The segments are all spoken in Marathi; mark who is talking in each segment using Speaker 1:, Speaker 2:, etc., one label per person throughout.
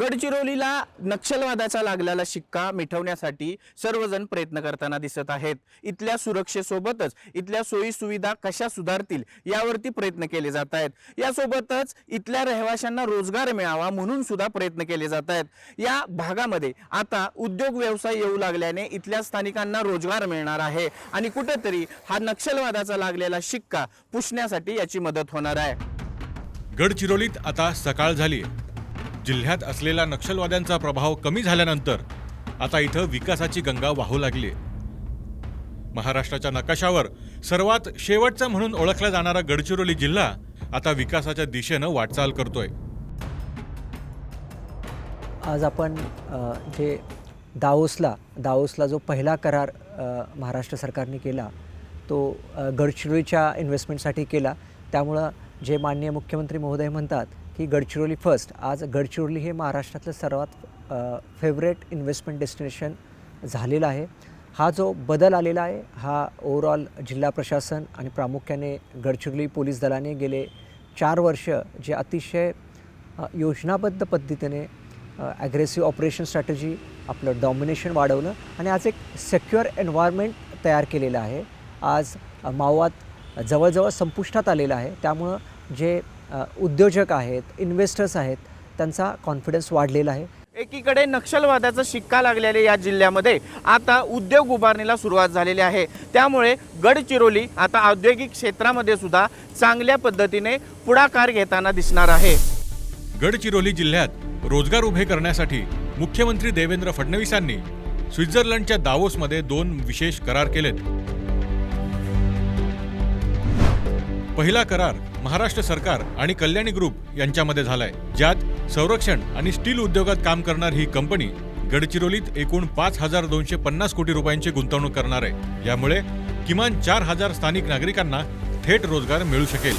Speaker 1: गडचिरोलीला नक्षलवादाचा लागलेला शिक्का मिटवण्यासाठी सर्वजण प्रयत्न करताना दिसत आहेत. इथल्या सुरक्षेसोबतच इथल्या सोयी सुविधा कशा सुधारतील यावरती प्रयत्न केले जात आहेत. यासोबतच इथल्या रहिवाशांना रोजगार मिळावा म्हणून सुद्धा प्रयत्न केले जात आहेत. या भागामध्ये आता उद्योग व्यवसाय येऊ लागल्याने इथल्या स्थानिकांना रोजगार मिळणार आहे आणि कुठेतरी हा नक्षलवादाचा लागलेला शिक्का पुसण्यासाठी याची मदत होणार आहे.
Speaker 2: गडचिरोलीत आता सकाळ झाली जिल्ह्यात असलेला नक्षलवाद्यांचा प्रभाव कमी झाल्यानंतर आता इथं विकासाची गंगा वाहू लागली. महाराष्ट्राच्या नकाशावर सर्वात शेवटचा म्हणून ओळखला जाणारा गडचिरोली जिल्हा आता विकासाच्या दिशेनं वाटचाल करतोय.
Speaker 3: आज आपण जे दाओसला दाओसला जो पहिला करार महाराष्ट्र सरकारने केला तो गडचिरोलीच्या इन्व्हेस्टमेंटसाठी केला. त्यामुळं जे माननीय मुख्यमंत्री महोदय म्हणतात की गडचिरोली फर्स्ट आज गडचिरोली हे महाराष्ट्रातलं सर्वात फेवरेट इन्व्हेस्टमेंट डेस्टिनेशन झालेलं आहे. हा जो बदल आलेला आहे हा ओव्हरऑल जिल्हा प्रशासन आणि प्रामुख्याने गडचिरोली पोलीस दलाने गेले चार वर्ष जे अतिशय योजनाबद्ध पद्धतीने ॲग्रेसिव्ह ऑपरेशन स्ट्रॅटजी आपलं डॉमिनेशन वाढवलं आणि आज एक सेक्युअर एन्व्हायरमेंट तयार केलेलं आहे. आज माओवाद जवळजवळ संपुष्टात आलेला आहे. त्यामुळं जे उद्योजक आहेत इन्व्हेस्टर्स आहेत त्यांचा कॉन्फिडन्स वाढलेला आहे.
Speaker 1: एकीकडे नक्षलवादाचा शिक्का लागलेल्या या जिल्ह्यामध्ये आता उद्योग उभारणीला सुरुवात झालेली आहे. त्यामुळे गडचिरोली आता औद्योगिक क्षेत्रामध्ये सुद्धा चांगल्या पद्धतीने पुढाकार घेताना दिसणार आहे.
Speaker 2: गडचिरोली जिल्ह्यात रोजगार उभे करण्यासाठी मुख्यमंत्री देवेंद्र फडणवीसांनी स्वित्झर्लंडच्या दावोसमध्ये दोन विशेष करार केलेत. पहिला करार महाराष्ट्र सरकार आणि कल्याणी ग्रुप यांच्यामध्ये झालाय. ज्यात संरक्षण आणि स्टील उद्योगात काम करणार ही कंपनी गडचिरोलीत एकूण पाच हजार दोनशे पन्नास कोटी रुपयांची गुंतवणूक करणार आहे. यामुळे किमान चार हजार स्थानिक नागरिकांना थेट रोजगार मिळू शकेल.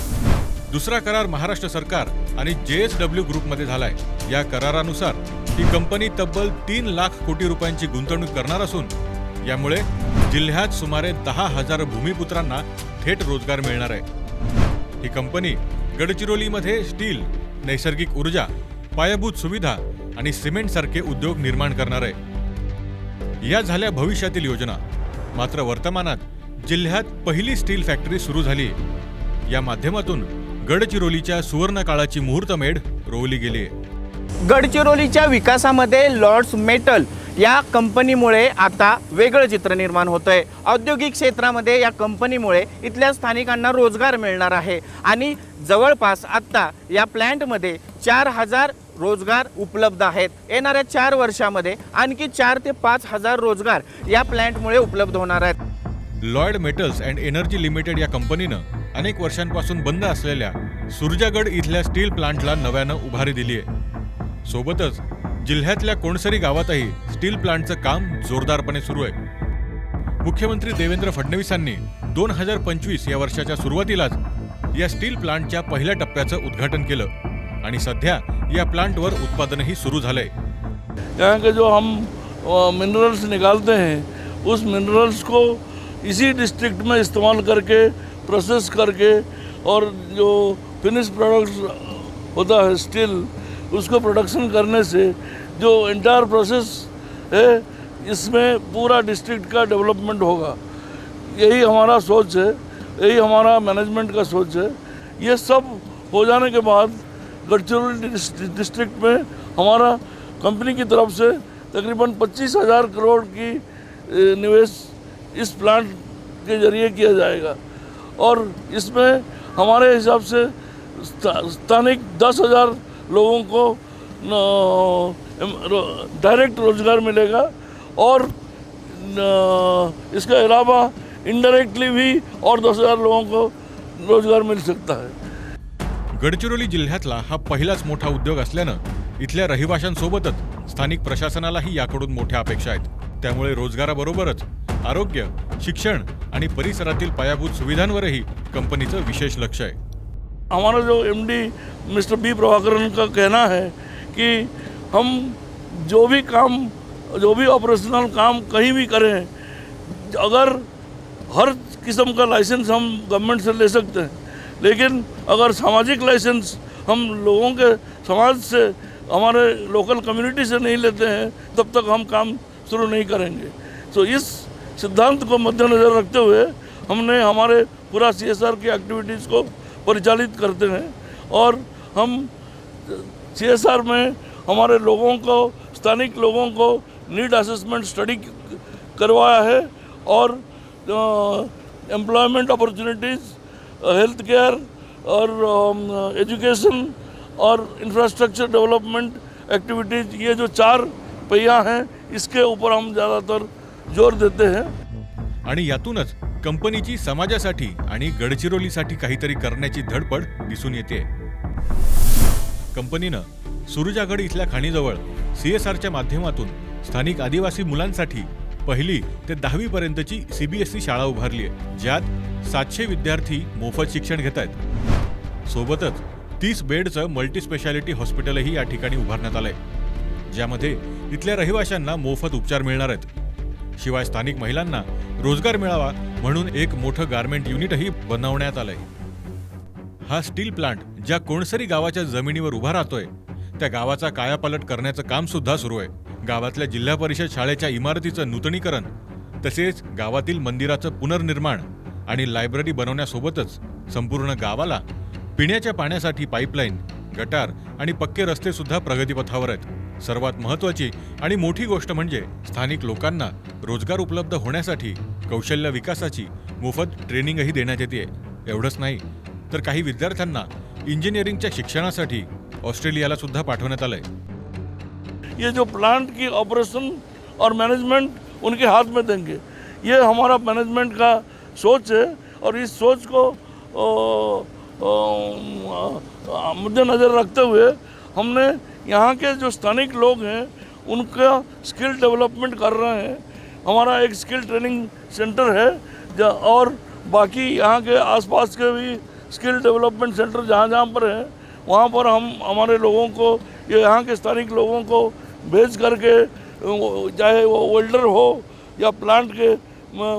Speaker 2: दुसरा करार महाराष्ट्र सरकार आणि जे एस डब्ल्यू ग्रुपमध्ये झालाय. या करारानुसार ही कंपनी तब्बल तीन लाख कोटी रुपयांची गुंतवणूक करणार असून यामुळे जिल्ह्यात सुमारे दहा हजार भूमिपुत्रांना थेट रोजगार मिळणार आहे. ही कंपनी गडचिरोलीमध्ये स्टील नैसर्गिक ऊर्जा पायाभूत सुविधा आणि सिमेंट सारखे उद्योग निर्माण करणार आहे. या झाल्या भविष्यातील योजना. मात्र वर्तमानात जिल्ह्यात पहिली स्टील फॅक्टरी सुरू झाली. या माध्यमातून गडचिरोलीच्या सुवर्ण काळाची मुहूर्तमेढ रोवली गेली आहे.
Speaker 1: गडचिरोलीच्या विकासामध्ये लॉर्ड्स मेटल या कंपनीमुळे आता वेगळं चित्र निर्माण होतं आहे औद्योगिक क्षेत्रामध्ये या कंपनीमुळे इथल्या स्थानिकांना रोजगार मिळणार आहे. आणि जवळपास आत्ता या प्लॅन्टमध्ये चार हजार रोजगार उपलब्ध आहेत. येणाऱ्या चार वर्षामध्ये आणखी चार ते पाच हजार रोजगार या प्लॅन्टमुळे उपलब्ध होणार आहेत.
Speaker 2: Lloyd metals and energy limited या कंपनीनं अनेक वर्षांपासून बंद असलेल्या सुरजागड इथल्या स्टील प्लांटला नव्यानं उभारी दिली आहे. सोबतच जिल्ह्यातल्या कोणसरी गावातही स्टील प्लांटचं काम जोरदारपणे सुरू आहे. मुख्यमंत्री देवेंद्र फडणवीसांनी दोन हजार पंचवीस या वर्षाच्या सुरुवातीलाच या स्टील प्लांटच्या पहिल्या टप्प्याचं उद्घाटन केलं आणि सध्या या प्लांटवर उत्पादनही सुरू झालंय.
Speaker 4: यहाँ के जो हम मिनरल्स निकालते हैं उस मिनरल्स को इसी डिस्ट्रिक्ट में इस्तेमाल करके प्रोसेस करके और जो फिनिश प्रोडक्ट होता है स्टील उसको प्रोडक्शन करने से जो इंटायर प्रोसेस है, इसमें पूरा डिस्ट्रिक्ट का डेवलपमेंट होगा। यही हमारा सोच है, यही हमारा मैनेजमेंट का सोच है। ये सब हो जाने के बाद गडचिरोली डिस- डिस्ट्रिक्ट में हमारा कंपनी की तरफ़ से तकरीबन पच्चीस हज़ार करोड़ की निवेश इस प्लांट के ज़रिए किया जाएगा। और इसमें हमारे हिसाब से स्थानिक दस हज़ार लोगों को डायरेक्ट रोजगार मिलेगा और इसके अलावा इनडायरेक्टली भी और दस हजार लोगों को रोजगार मिल सकता है।
Speaker 2: गडचिरोली जिल्ह्यातला हा पहिलाच मोठा उद्योग असल्यानं इथल्या रहिवाशांसोबतच स्थानिक प्रशासनालाही याकडून मोठ्या अपेक्षा आहेत. त्यामुळे रोजगाराबरोबरच आरोग्य शिक्षण आणि परिसरातील पायाभूत सुविधांवरही कंपनीचं विशेष लक्ष आहे.
Speaker 4: हमारा जो एमडी मिस्टर बी प्रभाकरन का कहना है कि हम जो भी काम, जो भी ऑपरेशनल काम कहीं भी करें, अगर हर किस्म का लाइसेंस हम गवर्नमेंट से ले सकते हैं, लेकिन अगर सामाजिक लाइसेंस हम लोगों के समाज से, हमारे लोकल कम्युनिटी से नहीं लेते हैं, तब तक हम काम शुरू नहीं करेंगे। तो इस सिद्धांत को मद्देनज़र रखते हुए हमने हमारे पूरा सी एस आर की एक्टिविटीज़ को परिचालित करते हैं और हम सी एस आर में हमारे लोगों को स्थानिक लोगों को नीड असेसमेंट स्टडी करवाया है और एम्प्लॉयमेंट अपॉर्चुनिटीज़ हेल्थ केयर और एजुकेशन और इंफ्रास्ट्रक्चर डेवलपमेंट एक्टिविटीज़ ये जो चार पहिया हैं इसके ऊपर हम ज़्यादातर जोर देते हैं।
Speaker 2: आणि यातूनच कंपनीची समाजासाठी आणि गडचिरोलीसाठी काहीतरी करण्याची धडपड दिसून येते. कंपनीनं सुरुजागड इथल्या खाणीजवळ सी एस आरच्या माध्यमातून स्थानिक आदिवासी मुलांसाठी पहिली ते दहावी पर्यंतची सीबीएसई शाळा उभारली आहे ज्यात सातशे विद्यार्थी मोफत शिक्षण घेत आहेत. सोबतच तीस बेडचं मल्टीस्पेशालिटी हॉस्पिटलही या ठिकाणी उभारण्यात आलंय ज्यामध्ये इथल्या रहिवाशांना मोफत उपचार मिळणार आहेत. शिवाय स्थानिक महिलांना रोजगार मिळावा म्हणून एक मोठं गारमेंट युनिटही बनवण्यात आलंय. हा स्टील प्लांट ज्या कोणसरी गावाच्या जमिनीवर उभा राहतोय त्या गावाचा कायापालट करण्याचं काम सुद्धा सुरू आहे. गावातल्या जिल्हा परिषद शाळेच्या इमारतीचं नूतनीकरण तसेच गावातील मंदिराचं पुनर्निर्माण आणि लायब्ररी बनवण्यासोबतच संपूर्ण गावाला पिण्याच्या पाण्यासाठी पाईपलाईन गटार आणि पक्के रस्ते सुद्धा प्रगतीपथावर आहेत. सर्वात महत्त्वाची आणि मोठी गोष्ट म्हणजे स्थानिक लोकांना रोजगार उपलब्ध होण्यासाठी कौशल्य विकासाची मोफत ट्रेनिंगही देण्यात येते. एवढंच नाही तर काही विद्यार्थ्यांना इंजिनिअरिंगच्या शिक्षणासाठी ऑस्ट्रेलियाला सुद्धा पाठवण्यात आलंय.
Speaker 4: ये जो प्लांट की ऑपरेशन और मैनेजमेंट उनके हाथ में देंगे ये हमारा मैनेजमेंट का सोच है और इस सोच को मद्देनज़र रखते हुए हमने यहाँ के जो स्थानिक लोग हैं उनका स्किल डेवलपमेंट कर रहे हैं। हमारा एक स्किल ट्रेनिंग सेंटर है और बाकी यहाँ के आसपास के भी स्किल डेवलपमेंट सेंटर जहाँ जहाँ पर हैं वहाँ पर हम हमारे लोगों को, ये यहाँ के स्थानिक लोगों को भेज करके चाहे वो वेल्डर हो या प्लांट के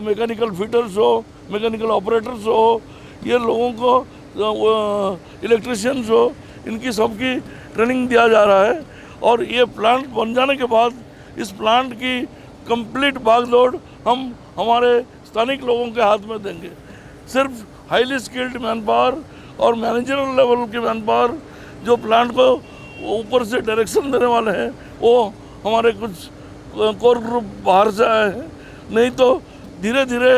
Speaker 4: मैकेनिकल फिटर्स हो मैकेनिकल ऑपरेटर्स हो, ये लोगों को इलेक्ट्रिशियंस हो, इनकी सबकी ट्रेनिंग दिया जा रहा है। और ये प्लांट बन जाने के बाद, इस प्लांट की कंप्लीट भागदौड़ हम हमारे स्थानिक लोगों के हाथ में देंगे। सिर्फ़ हाईली स्किल्ड मैन पावर और मैनेजरल लेवल के मैन पावर जो प्लांट को ऊपर से डायरेक्शन देने वाले हैं वो हमारे कुछ कोर ग्रुप बाहर से आए हैं। नहीं तो धीरे धीरे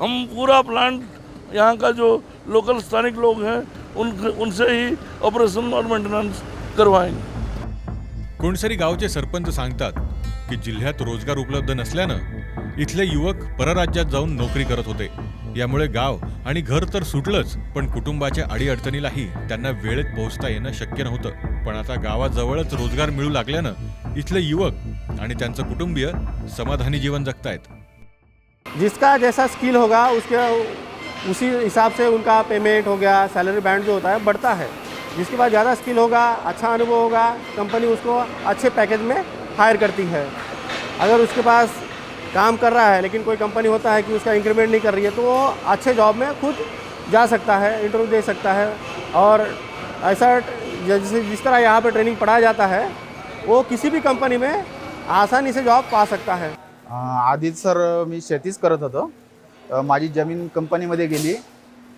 Speaker 4: हम पूरा प्लांट यहाँ का जो लोकल स्थानिक लोग हैं उन उनसे ही ऑपरेशन और मेंटेनेंस करवाएंगे।
Speaker 2: कोणसरी गावचे सरपंच सांगतात की जिल्ह्यात रोजगार उपलब्ध नसल्यानं इथले युवक परराज्यात जाऊन नोकरी करत होते. यामुळे गाव आणि घर तर सुटलंच पण कुटुंबाच्या अडीअडचणीलाही त्यांना वेळेत पोहोचता येणं शक्य नव्हतं. पण आता गावाजवळच रोजगार मिळू लागल्यानं इथले युवक आणि त्यांचं कुटुंबीय समाधानी जीवन जगतायत.
Speaker 5: जिसका जैसा स्किल होगा उसके उसी हिसाब से उनका पेमेंट हो गया सैलरी बैंड जो होता है बढ़ता है। जिसके पास ज़्यादा स्किल होगा अच्छा अनुभव होगा कंपनी उसको अच्छे पैकेज में हायर करती है। अगर उसके पास काम कर रहा है, लेकिन कोई कंपनी होता है कि उसका इंक्रीमेंट नहीं कर रही है तो वो अच्छे जॉब में खुद जा सकता है इंटरव्यू दे सकता है। और ऐसा जैसे जिस तरह यहाँ पर ट्रेनिंग पढ़ाया जाता है, वो किसी भी कंपनी में आसानी से जॉब पा सकता है।
Speaker 6: आधीच सर, मी शेतीच करत होतो. माझी ज़मीन कंपनीमध्ये गेली.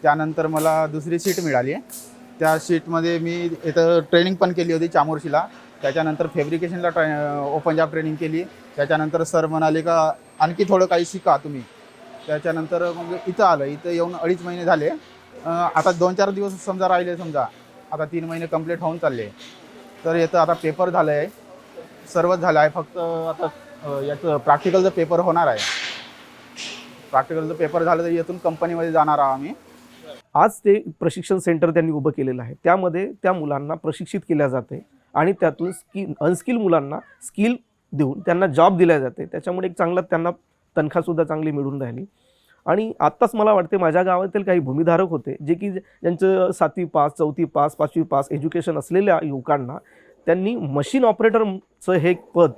Speaker 6: त्यानंतर मला दुसरी सीट मिळाली. त्या सीटमध्ये मी इथं ट्रेनिंग पण केली होती चामोर्शीला. त्याच्यानंतर फेब्रिकेशनला ट्रे ओपन जॉब ट्रेनिंग केली. त्याच्यानंतर सर म्हणाले का आणखी थोडं काही शिका तुम्ही. त्याच्यानंतर मग इथं आलं. इथं येऊन अडीच महिने झाले. आता दोन चार दिवस समजा राहिले समजा. आता तीन महिने कंप्लीट होऊन चालले. तर येतं आता पेपर झालं आहे सर्वच झालं आहे फक्त आता याचं प्रॅक्टिकलचं पेपर होणार आहे. प्रॅक्टिकलचं पेपर झालं तर येथून कंपनीमध्ये जाणार आहोत आम्ही.
Speaker 7: आज ते प्रशिक्षण सेंटर त्यांनी उभं केलेलं आहे. त्यामध्ये त्या मुलांना प्रशिक्षित केल्या जाते. आणि त्यातून स्किल अनस्किल मुलांना स्किल देऊन त्यांना जॉब दिल्या जाते. त्याच्यामुळे एक चांगला त्यांना तनखासुद्धा चांगली मिळून राहिली. आणि आत्ताच मला वाटते माझ्या गावातील काही भूमिधारक होते जे की ज्यांचं सातवी पास चौथी पास पाचवी पास एज्युकेशन असलेल्या युवकांना त्यांनी मशीन ऑपरेटरचं हे पद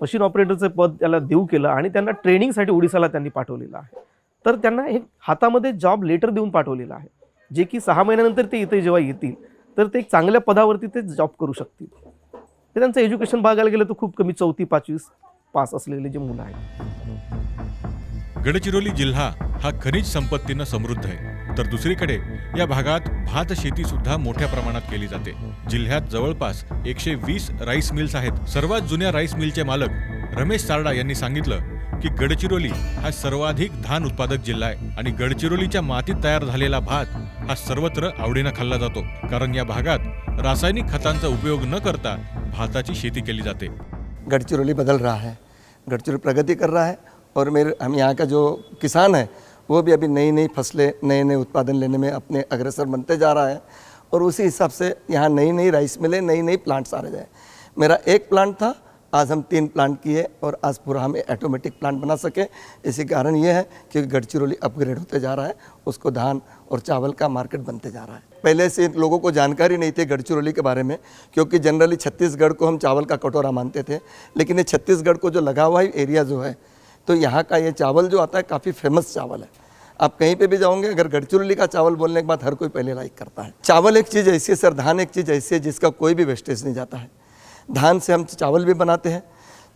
Speaker 7: मशीन ऑपरेटरचं पद त्याला देऊ केलं आणि त्यांना ट्रेनिंगसाठी ओडिसाला त्यांनी पाठवलेलं आहे. तर त्यांना एक हातामध्ये जॉब लेटर देऊन पाठवलेलं आहे. जे की सहा महिन्यानंतर ते इथे जेव्हा येतील तर ते एक चांगल्या पदावरती ते जॉब करू शकतील. तर त्यांचं एज्युकेशन बघायला गेलं तर खूप कमी चौथी पाचवी पास असलेले जे मुलं आहेत.
Speaker 2: गडचिरोली जिल्हा हा खनिज संपत्तीनं समृद्ध आहे. तर दुसरीकडे या भागात भात शेती सुद्धा मोठ्या प्रमाणात केली जाते. जिल्ह्यात जवळपास एकशे वीस राईस मिल्स आहेत. सर्वात जुन्या राईस मिलचे मालक रमेश सारडा यांनी सांगितलं की गडचिरोली हा सर्वाधिक धान उत्पादक जिल्हा आहे आणि गडचिरोलीच्या मातीत तयार झालेला भात हा सर्वत्र आवडीनं खाल्ला जातो. कारण या भागात रासायनिक खतांचा उपयोग न करता भाताची शेती केली जाते.
Speaker 8: गडचिरोली बदल रहा है. गडचिरोली प्रगति कर रहा है और मेरे हम यहाँ का जो किसान है वो भी अभी नई नई फसलें नए नए उत्पादन लेने में अपने अग्रसर बनते जा रहा है और उसी हिसाब से यहाँ नई नई राइस मिले नई नई प्लांट्स आ रहे हैं। मेरा एक प्लांट था आज हम तीन प्लांट किए और आज पूरा हमें ऑटोमेटिक प्लांट बना सके। इसी कारण ये है कि गढ़चिरौली अपग्रेड होते जा रहा है, उसको धान और चावल का मार्केट बनते जा रहा है। पहले से लोगों को जानकारी नहीं थी गढ़चिरौली के बारे में, क्योंकि जनरली छत्तीसगढ़ को हम चावल का कटोरा मानते थे, लेकिन ये छत्तीसगढ़ को जो लगा हुआ एरिया जो है तो यहाँ का ये चावल जो आता है, काफ़ी फ़ेमस चावल है। आप कहीं पे भी जाओगे, अगर गढ़चिरौली का चावल बोलने के बाद हर कोई पहले लाइक करता है। चावल एक चीज़ ऐसी है सर धान एक चीज़ ऐसी है, जिसका कोई भी वेस्टेज नहीं जाता है। धान से हम चावल भी बनाते हैं।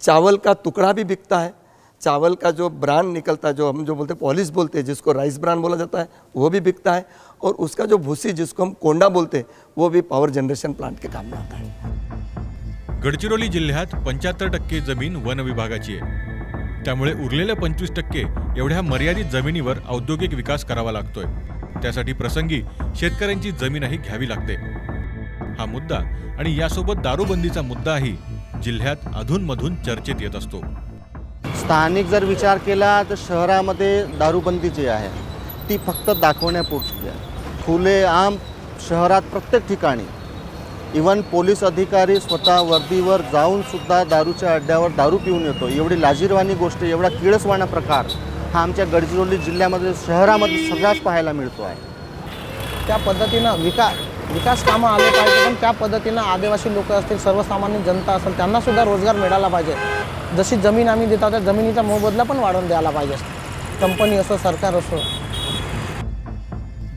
Speaker 8: चावल का टुकड़ा भी बिकता है। चावल का जो ब्रांड निकलता है जो हम जो बोलते हैं पॉलिश बोलते हैं जिसको राइस ब्रांड बोला जाता है वो भी बिकता है। और उसका जो भूसी जिसको हम कोंडा बोलते हैं वो भी पावर जनरेशन प्लांट के काम में आता है।
Speaker 2: गडचिरोली जिल्ह्यात पंच्याहत्तर टक्के जमीन वन विभागाची आहे. त्यामुळे उरलेल्या पंचवीस टक्के एवढ्या मर्यादित जमिनीवर औद्योगिक विकास करावा लागतोय. त्यासाठी प्रसंगी शेतकऱ्यांची जमीनही घ्यावी लागते. हा मुद्दा आणि यासोबत दारूबंदीचा मुद्दाही जिल्ह्यात अधूनमधून चर्चेत येत असतो.
Speaker 9: स्थानिक जर विचार केला तर शहरामध्ये दारूबंदी जी आहे ती फक्त दाखवण्यापुरती आहे. खुलेआम शहरात प्रत्येक ठिकाणी इवन पोलीस अधिकारी स्वतः वर्दीवर जाऊन सुद्धा दारूच्या अड्ड्यावर दारू पिऊन येतो. एवढी लाजीरवाणी गोष्ट एवढा किळसवाणा प्रकार हा आमच्या गडचिरोली जिल्ह्यामध्ये शहरामध्ये सगळ्याच पाहायला मिळतो आहे.
Speaker 10: त्या पद्धतीनं विकास विकास कामं आले पाहिजे पण त्या पद्धतीनं आदिवासी लोक असतील सर्वसामान्य जनता असेल त्यांना सुद्धा रोजगार मिळाला पाहिजे. जशी जमीन आम्ही देतात त्या जमिनीचा मोबदला पण वाढवून द्यायला पाहिजे. कंपनी असो सरकार असो.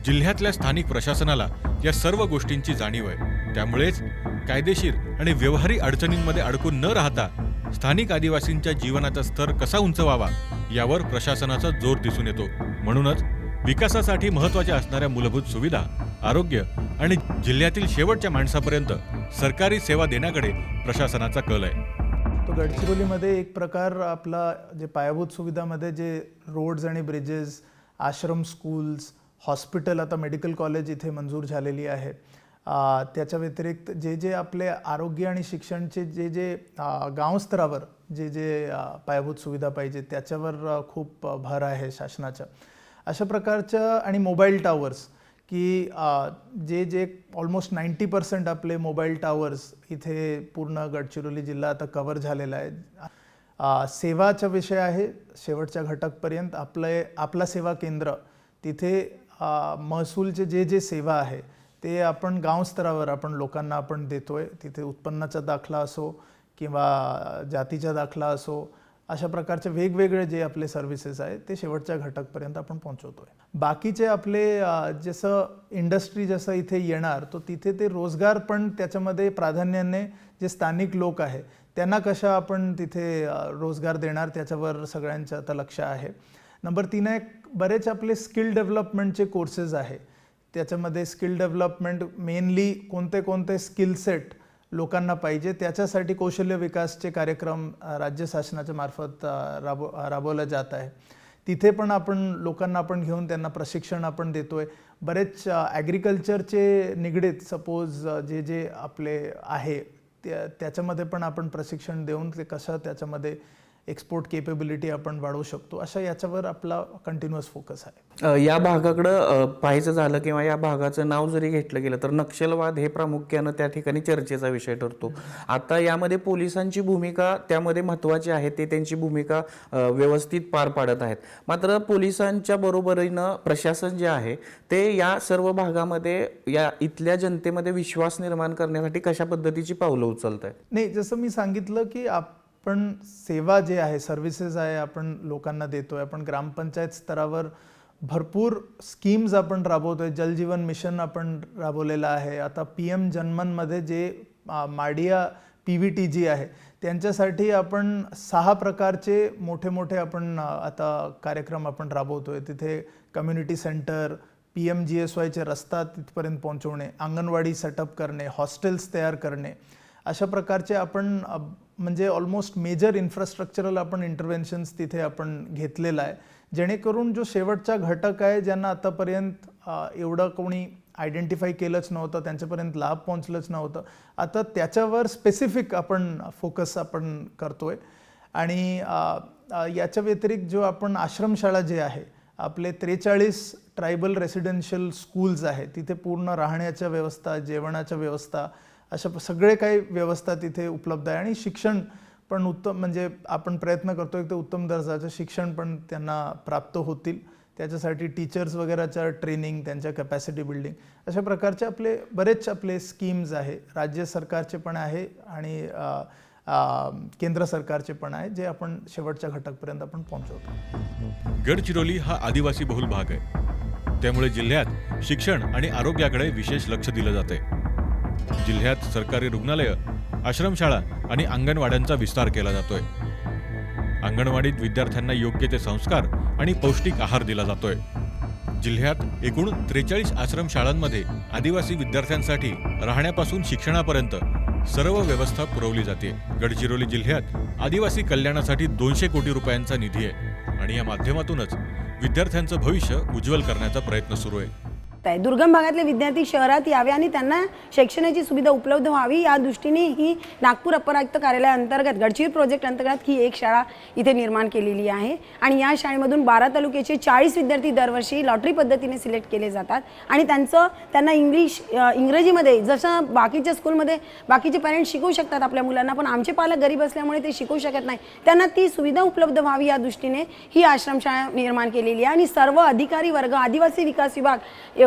Speaker 2: जिल्ह्यातल्या स्थानिक प्रशासनाला या सर्व गोष्टींची जाणीव आहे. त्यामुळेच कायदेशीर आणि व्यवहारी अडचणींमध्ये अडकून न राहता स्थानिक आदिवासींच्या जीवनाचा स्तर कसा उंचवावा यावर प्रशासनाचा जोर दिसून येतो. म्हणूनच विकासासाठी महत्त्वाच्या असणाऱ्या मूलभूत सुविधा आरोग्य आणि जिल्ह्यातील शेवटच्या माणसापर्यंत सरकारी सेवा देण्याकडे प्रशासनाचा कल आहे.
Speaker 11: तो गडचिरोलीमध्ये एक प्रकार आपला जे पायाभूत सुविधामध्ये जे रोड्स आणि ब्रिजेस आश्रम स्कूल्स हॉस्पिटल आता मेडिकल कॉलेज इथे मंजूर झालेली आहे. त्याच्या व्यतिरिक्त जे जे आपले आरोग्य आणि शिक्षणचे जे जे गावस्तरावर जे जे पायाभूत सुविधा पाहिजे त्याच्यावर खूप भर आहे शासनाच्या. अशा प्रकारच्या आणि मोबाईल टावर्स की जे जे ऑलमोस्ट नाईंटी पर्सेंट आपले मोबाईल टावर्स इथे पूर्ण गडचिरोली जिल्हा आता कवर झालेला आहे. सेवाचा विषय आहे शेवटच्या घटकपर्यंत आपले आपला सेवा केंद्र तिथे महसूलचे जे जे सेवा आहे ते आपण गावस्तरावर आपण लोकांना आपण देतो आहे तिथे उत्पन्नाचा दाखला असो किंवा जातीचा दाखला असो अशा प्रकारचे वेगवेगळे जे आपले सर्व्हिसेस आहेत ते शेवटच्या घटकपर्यंत आपण पोहोचवतोय. बाकीचे आपले जसं इंडस्ट्री जसं इथे येणार तो तिथे ते रोजगार पण त्याच्यामध्ये प्राधान्याने जे स्थानिक लोक आहे त्यांना कशा आपण तिथे रोजगार देणार त्याच्यावर सगळ्यांचं आता लक्ष आहे. नंबर तीन आहे बरेच आपले स्किल डेव्हलपमेंटचे कोर्सेस आहे. त्याच्यामध्ये स्किल डेव्हलपमेंट मेनली कोणते कोणते स्किल सेट लोकांना पाहिजे. त्याच्यासाठी कौशल्य विकासचे कार्यक्रम राज्य शासनाच्या मार्फत राबव राबवला जात आहे. तिथे पण आपण लोकांना आपण घेऊन त्यांना प्रशिक्षण आपण देतो आहे बरेच ॲग्रिकल्चरचे निगडीत सपोज जे जे आपले आहे त्या त्याच्यामध्ये पण आपण प्रशिक्षण देऊन ते कसं त्याच्यामध्ये एक्सपोर्ट केपेबिलिटी आपण वाढवू शकतो. अशा याच्यावर आपला कंटिन्युअस फोकस आहे.
Speaker 1: या भागाकडं पाहायचं झालं किंवा या भागाचं नाव जरी घेतलं गेलं तर नक्षलवाद हे प्रामुख्यानं त्या ठिकाणी चर्चेचा विषय ठरतो. आता यामध्ये पोलिसांची भूमिका त्यामध्ये महत्त्वाची आहे ते त्यांची भूमिका व्यवस्थित पार पाडत आहेत. मात्र पोलिसांच्या बरोबरीनं प्रशासन जे आहे ते या सर्व भागामध्ये या इथल्या जनतेमध्ये विश्वास निर्माण करण्यासाठी कशा पद्धतीची पावलं उचलत आहेत
Speaker 11: नाही जसं मी सांगितलं की पण सेवा जे आहे सर्व्हिसेस आहे आपण लोकांना देतोय आपण ग्रामपंचायत स्तरावर भरपूर स्कीम्स आपण राबवतोय. जलजीवन मिशन आपण राबवलेलं आहे. आता पी एम जनमनमध्ये जे Madia P V T G आहे त्यांच्यासाठी आपण सहा प्रकारचे मोठे मोठे आपण आता कार्यक्रम आपण राबवतोय. तिथे community centre P M G S वायचे रस्ता तिथपर्यंत पोहोचवणे अंगणवाडी सेटअप करणे हॉस्टेल्स तयार करणे अशा प्रकारचे आपण म्हणजे ऑलमोस्ट मेजर इन्फ्रास्ट्रक्चरल आपण इंटरव्हेन्शन्स तिथे आपण घेतलेलं आहे. जेणेकरून जो शेवटचा घटक आहे ज्यांना आतापर्यंत एवढं कोणी आयडेंटिफाय केलंच नव्हतं त्यांच्यापर्यंत लाभ पोहोचलंच नव्हतं आता त्याच्यावर स्पेसिफिक आपण फोकस आपण करतोय. आणि याच्या व्यतिरिक्त जो आपण आश्रमशाळा जे आहे आपले त्रेचाळीस ट्रायबल रेसिडेन्शियल स्कूल्स आहे तिथे पूर्ण राहण्याच्या व्यवस्था जेवणाच्या व्यवस्था अशा सगळे काही व्यवस्था तिथे उपलब्ध आहे. आणि शिक्षण पण उत्तम म्हणजे आपण प्रयत्न करतो की ते उत्तम दर्जाचं शिक्षण पण त्यांना प्राप्त होतील. त्याच्यासाठी टीचर्स वगैरेच्या ट्रेनिंग त्यांच्या कॅपॅसिटी बिल्डिंग अशा प्रकारचे आपले बरेच आपले स्कीम्स आहे. राज्य सरकारचे पण आहे आणि केंद्र सरकारचे पण आहे जे आपण शेवटच्या घटकपर्यंत आपण पोहोचवतो.
Speaker 2: गडचिरोली हा आदिवासी बहुल भाग आहे. त्यामुळे जिल्ह्यात शिक्षण आणि आरोग्याकडे विशेष लक्ष दिलं जाते जिल्ह्यात सरकारी रुग्णालयं आश्रमशाळा आणि अंगणवाड्यांचा विस्तार केला जातोय. अंगणवाडीत विद्यार्थ्यांना योग्य ते संस्कार आणि पौष्टिक आहार दिला जातोय. जिल्ह्यात एकूण त्रेचाळीस आश्रमशाळांमध्ये आदिवासी विद्यार्थ्यांसाठी राहण्यापासून शिक्षणापर्यंत सर्व व्यवस्था पुरवली जाते. गडचिरोली जिल्ह्यात आदिवासी कल्याणासाठी दोनशे कोटी रुपयांचा निधी आहे आणि या माध्यमातूनच विद्यार्थ्यांचं भविष्य उज्ज्वल करण्याचा प्रयत्न सुरू आहे.
Speaker 12: आहे दुर्गम भागातले विद्यार्थी शहरात यावे आणि त्यांना शैक्षणाची सुविधा उपलब्ध व्हावी या दृष्टीने ही नागपूर अपर आयुक्त कार्यालयाअंतर्गत गडचिर प्रोजेक्ट अंतर्गत ही एक शाळा इथे निर्माण केलेली आहे. आणि या शाळेमधून बारा तालुक्याचे चाळीस विद्यार्थी दरवर्षी लॉटरी पद्धतीने सिलेक्ट केले जातात. आणि त्यांचं त्यांना इंग्लिश इंग्रजीमध्ये जसं बाकीच्या स्कूलमध्ये बाकीचे पॅरेंट्स शिकवू शकतात आपल्या मुलांना पण आमचे पालक गरीब असल्यामुळे ते शिकवू शकत नाही. त्यांना ती सुविधा उपलब्ध व्हावी या दृष्टीने ही आश्रमशाळा निर्माण केलेली आहे. आणि सर्व अधिकारी वर्ग आदिवासी विकास विभाग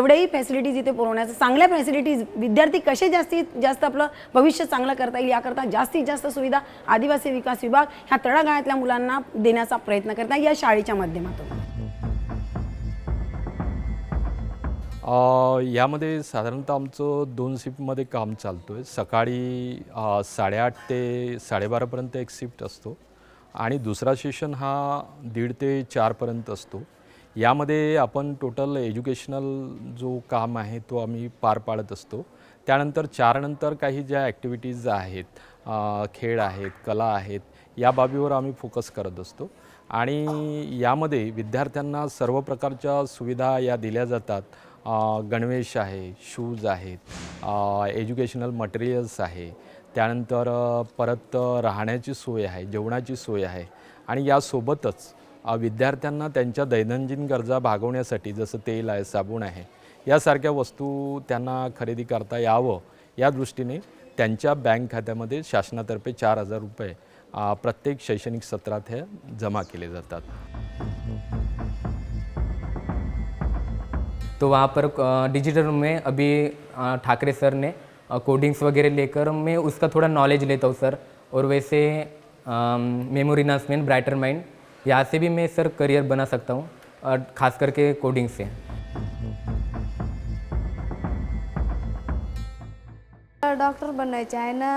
Speaker 12: तेवढ्याही फॅसिलिटीज इथे पुरवण्याचं चांगल्या फॅसिलिटीज विद्यार्थी कसे जास्तीत जास्त आपलं भविष्य चांगलं करता येईल याकरता जास्तीत जास्त सुविधा आदिवासी विकास विभाग ह्या तळागाळातल्या मुलांना देण्याचा प्रयत्न करता या शाळेच्या माध्यमातून.
Speaker 13: यामध्ये साधारणतः आमचं दोन शिफ्टमध्ये काम चालतो आहे सकाळी साडेआठ ते साडेबारापर्यंत एक शिफ्ट असतो आणि दुसरा सेशन हा दीड ते चारपर्यंत असतो. यामध्ये आपण टोटल एज्युकेशनल जो काम आहे तो आम्ही पार पाडत असतो. त्यानंतर चारनंतर काही ज्या ॲक्टिव्हिटीज आहेत खेळ आहेत कला आहेत या बाबीवर आम्ही फोकस करत असतो. आणि यामध्ये विद्यार्थ्यांना सर्व प्रकारच्या सुविधा या दिल्या जातात. गणवेश आहे शूज आहेत एज्युकेशनल मटेरियल्स आहे. त्यानंतर परत राहण्याची सोय आहे जेवणाची सोय आहे. आणि यासोबतच विद्यार्थ्यांना त्यांच्या दैनंदिन गरजा भागवण्यासाठी जसं तेल आहे साबण आहे यासारख्या वस्तू त्यांना खरेदी करता यावं या दृष्टीने त्यांच्या बँक खात्यामध्ये शासनातर्फे चार हजार रुपये प्रत्येक शैक्षणिक सत्रात हे जमा केले जातात.
Speaker 14: तो वहाँ पर डिजिटल में अभी ठाकरे सर ने कोडिंग्स वगैरह लेकर मैं उसका थोड़ा नॉलेज लेता हूँ सर और वैसे मेमोरी इन्हांसमेंट ब्राइटर माइंड यहाँ से भी मैं सर करियर बना सकता हूँ और खास करके कोडिंग से।
Speaker 15: डॉक्टर बनायचे आहे ना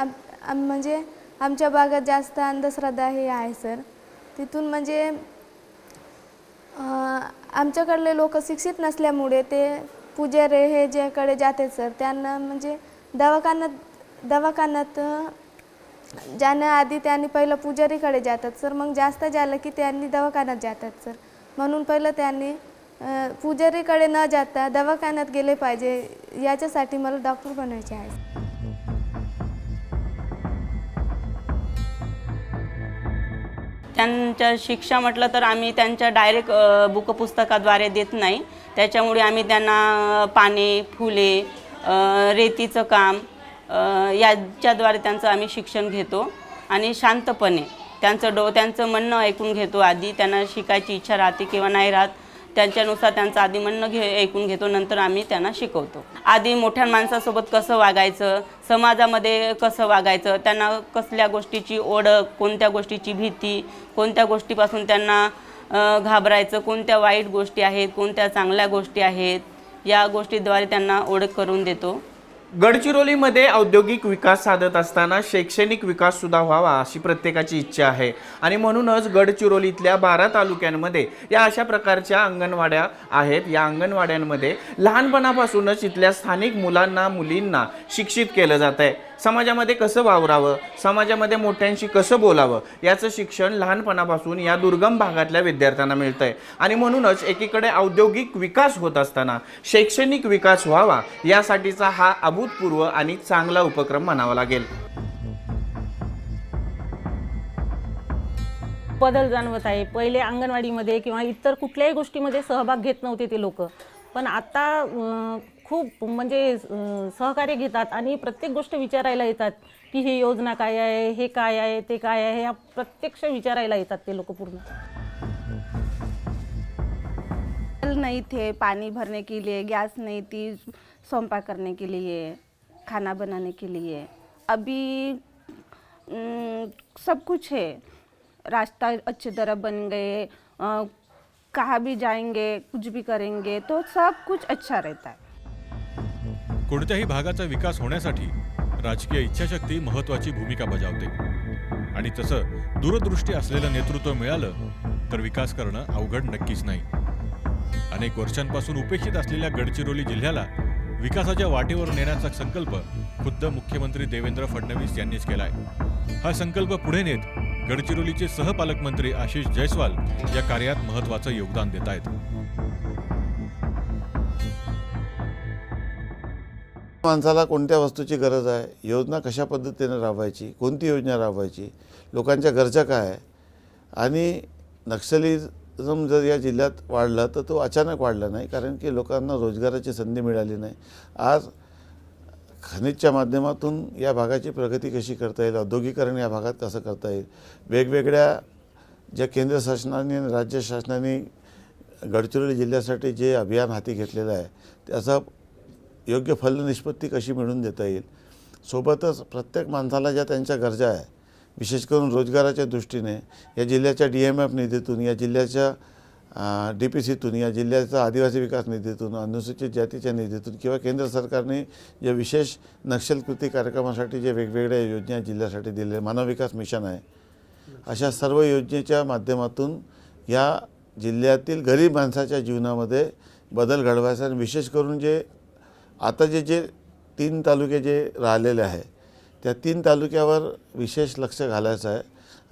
Speaker 15: आम आम म्हणजे आमच्या भागात जास्त अंधश्रद्धा हे आहे सर. तिथून म्हणजे आमच्याकडले लोक शिक्षित नसल्यामुळे ते पुजारे हे ज्याकडे जाते सर त्यांना म्हणजे दवाखान्यात दवाखान्यात ज्यानं जाण्याआधी त्यांनी पहिलं पुजारीकडे जातात सर. मग जास्त झालं की त्यांनी दवाखान्यात जातात सर. म्हणून पहिलं त्यांनी पुजारीकडे न जाता दवाखान्यात गेले पाहिजे याच्यासाठी मला डॉक्टर बनायचे आहे.
Speaker 16: त्यांच्या शिक्षा म्हटलं तर आम्ही त्यांच्या डायरेक्ट बुक पुस्तकाद्वारे देत नाही. त्याच्यामुळे आम्ही त्यांना पाने फुले रेतीचं काम याच्याद्वारे त्यांचं आम्ही शिक्षण घेतो आणि शांतपणे त्यांचं डो त्यांचं म्हणणं ऐकून घेतो. आधी त्यांना शिकायची इच्छा राहते किंवा नाही राहत त्यांच्यानुसार त्यांचं आधी म्हणणं घे ऐकून घेतो नंतर आम्ही त्यांना शिकवतो. आधी मोठ्या माणसासोबत कसं वागायचं समाजामध्ये कसं वागायचं त्यांना कसल्या गोष्टीची ओळख कोणत्या गोष्टीची भीती कोणत्या गोष्टीपासून त्यांना घाबरायचं कोणत्या वाईट गोष्टी आहेत कोणत्या चांगल्या गोष्टी आहेत या गोष्टीद्वारे त्यांना ओळख करून देतो.
Speaker 1: गडचिरोलीमध्ये औद्योगिक विकास साधत असताना शैक्षणिक विकास सुद्धा व्हावा अशी प्रत्येकाची इच्छा आहे. आणि म्हणूनच गडचिरोलीतल्या बारा तालुक्यांमध्ये या अशा प्रकारच्या अंगणवाड्या आहेत. या अंगणवाड्यांमध्ये लहानपणापासूनच इथल्या स्थानिक मुलांना मुलींना शिक्षित केलं जात आहे समाजामध्ये कसं वावरावं? समाजामध्ये मोठ्यांशी कसं बोलावं? याचं शिक्षण लहानपणापासून या दुर्गम भागातल्या विद्यार्थ्यांना मिळतं आहे आणि म्हणूनच एकीकडे औद्योगिक विकास होत असताना शैक्षणिक विकास व्हावा यासाठीचा हा अभूतपूर्व आणि चांगला उपक्रम म्हणावा लागेल.
Speaker 17: बदल जाणवत आहे. पहिले अंगणवाडीमध्ये किंवा इतर कुठल्याही गोष्टीमध्ये सहभाग घेत नव्हते ते लोक. पण आता खूप म्हणजे सहकार्य घेतात आणि प्रत्येक गोष्ट विचारायला येतात की ही योजना काय आहे हे काय आहे ते काय आहे ह्या प्रत्यक्ष विचारायला येतात ते लोक पूर्ण.
Speaker 15: नल नहीं थे पानी भरने के लिए गैस नहीं थी स्वयंपाक करने के लिए खाना बनाने के लिए. अभी सब कुछ है. रास्ता अच्छी तरह बन गए कहाँ भी जाएंगे कुछ भी करेंगे तो सब कुछ अच्छा रहता है.
Speaker 2: कोणत्याही भागाचा विकास होण्यासाठी राजकीय इच्छाशक्ती महत्वाची भूमिका बजावते. आणि तसं दूरदृष्टी असलेलं नेतृत्व मिळालं तर विकास करणं अवघड नक्कीच नाही. अनेक वर्षांपासून उपेक्षित असलेल्या गडचिरोली जिल्ह्याला विकासाच्या वाटेवर नेण्याचा संकल्प खुद्द मुख्यमंत्री देवेंद्र फडणवीस यांनीच केलाय. हा संकल्प पुढे नेत गडचिरोलीचे सहपालकमंत्री आशिष जयस्वाल या कार्यात महत्वाचं योगदान देत आहेत
Speaker 18: माणसाला कोणत्या वस्तूची गरज आहे? योजना कशा पद्धतीने राबवायची? कोणती योजना राबवायची? लोकांच्या गरजा काय आहे? आणि नक्षलिझम जर या जिल्ह्यात वाढला तर तो अचानक वाढला नाही कारण की लोकांना रोजगाराची संधी मिळाली नाही. आज खनिजच्या माध्यमातून या भागाची प्रगती कशी करता येईल? औद्योगिकरण या भागात कसं करता येईल? वेगवेगळ्या ज्या केंद्र शासनाने राज्य शासनाने गडचिरोली जिल्ह्यासाठी जे अभियान हाती घेतलेलं आहे त्याचा योग्य फलनिष्पत्ती कशी मिळवून देता येईल? सोबतच प्रत्येक माणसाला ज्या त्यांच्या गरजा आहे विशेष करून रोजगाराच्या दृष्टीने या जिल्ह्याच्या डी एम एफ निधीतून या जिल्ह्याच्या डी पी सीतून या जिल्ह्याचा आदिवासी विकास निधीतून अनुसूचित जातीच्या निधीतून किंवा केंद्र सरकारने जे विशेष नक्षलकृती कार्यक्रमासाठी जे वेगवेगळ्या योजना जिल्ह्यासाठी दिलेल्या मानव विकास मिशन आहे अशा सर्व योजनेच्या माध्यमातून या जिल्ह्यातील गरीब माणसाच्या जीवनामध्ये बदल घडवायचा आणि विशेष करून जे आता जे जे तीन तालुके जे राहिलेले आहे त्या तीन तालुक्यावर विशेष लक्ष घालायचं आहे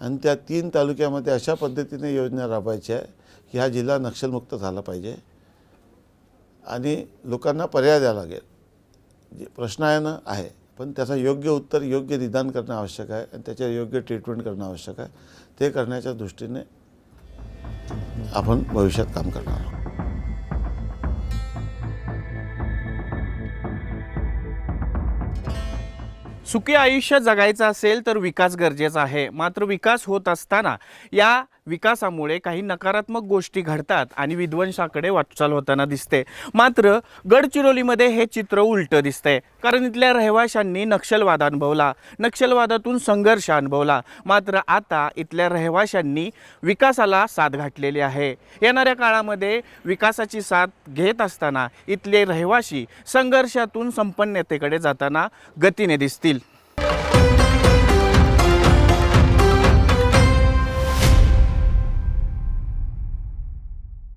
Speaker 18: आणि त्या तीन तालुक्यामध्ये अशा पद्धतीने योजना राबवायची आहे की हा जिल्हा नक्षलमुक्त झाला पाहिजे आणि लोकांना पर्याय द्यावा लागेल. जे प्रश्नायनं आहे पण त्याचं योग्य उत्तर योग्य निदान करणं आवश्यक आहे आणि त्याच्या योग्य ट्रीटमेंट करणं आवश्यक आहे. ते करण्याच्या दृष्टीने आपण भविष्यात काम करणार आहोत.
Speaker 1: सुखी आयुष्य जगायचं असेल तर विकास गरजेचा आहे. मात्र विकास होत असताना या विकासामुळे काही नकारात्मक गोष्टी घडतात आणि विध्वंसाकडे वाटचाल होताना दिसते. मात्र गडचिरोलीमध्ये हे चित्र उलटं दिसतंय. कारण इथल्या रहिवाशांनी नक्षलवाद अनुभवला. नक्षलवादातून संघर्ष अनुभवला. मात्र आता इथल्या रहिवाशांनी विकासाला साथ घातलेली आहे. येणाऱ्या काळामध्ये विकासाची साथ घेत असताना इथले रहिवाशी संघर्षातून संपन्नतेकडे जाताना गतीने दिसतील.